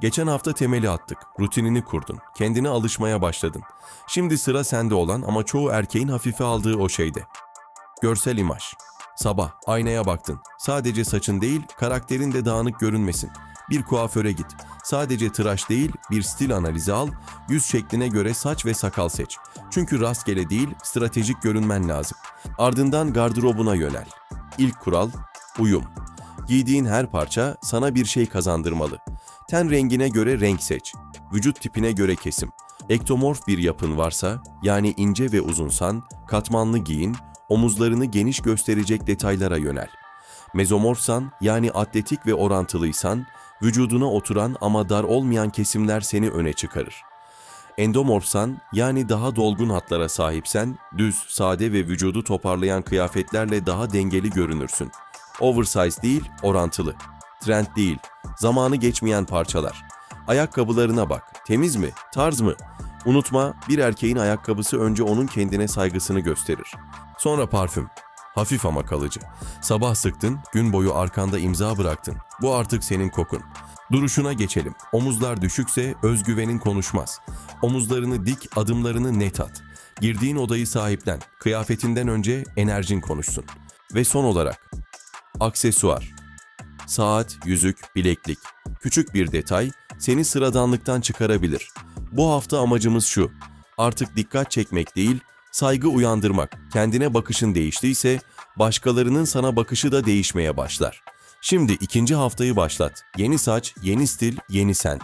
Geçen hafta temeli attık, rutinini kurdun, kendine alışmaya başladın. Şimdi sıra sende olan ama çoğu erkeğin hafife aldığı o şeyde. Görsel imaj. Sabah aynaya baktın. Sadece saçın değil, karakterin de dağınık görünmesin. Bir kuaföre git. Sadece tıraş değil, bir stil analizi al. Yüz şekline göre saç ve sakal seç. Çünkü rastgele değil, stratejik görünmen lazım. Ardından gardırobuna yönel. İlk kural, uyum. Giydiğin her parça sana bir şey kazandırmalı. Ten rengine göre renk seç. Vücut tipine göre kesim. Ektomorf bir yapın varsa, yani ince ve uzunsan, katmanlı giyin, omuzlarını geniş gösterecek detaylara yönel. Mezomorfsan, yani atletik ve orantılıysan, vücuduna oturan ama dar olmayan kesimler seni öne çıkarır. Endomorfsan, yani daha dolgun hatlara sahipsen, düz, sade ve vücudu toparlayan kıyafetlerle daha dengeli görünürsün. Oversize değil, orantılı. Trend değil, zamanı geçmeyen parçalar. Ayakkabılarına bak, temiz mi, tarz mı? Unutma, bir erkeğin ayakkabısı önce onun kendine saygısını gösterir. Sonra parfüm. Hafif ama kalıcı. Sabah sıktın, gün boyu arkanda imza bıraktın. Bu artık senin kokun. Duruşuna geçelim. Omuzlar düşükse özgüvenin konuşmaz. Omuzlarını dik, adımlarını net at. Girdiğin odayı sahiplen. Kıyafetinden önce enerjin konuşsun. Ve son olarak aksesuar. Saat, yüzük, bileklik. Küçük bir detay seni sıradanlıktan çıkarabilir. Bu hafta amacımız şu. Artık dikkat çekmek değil, saygı uyandırmak. Kendine bakışın değiştiyse başkalarının sana bakışı da değişmeye başlar. Şimdi ikinci haftayı başlat. Yeni saç, yeni stil, yeni sen.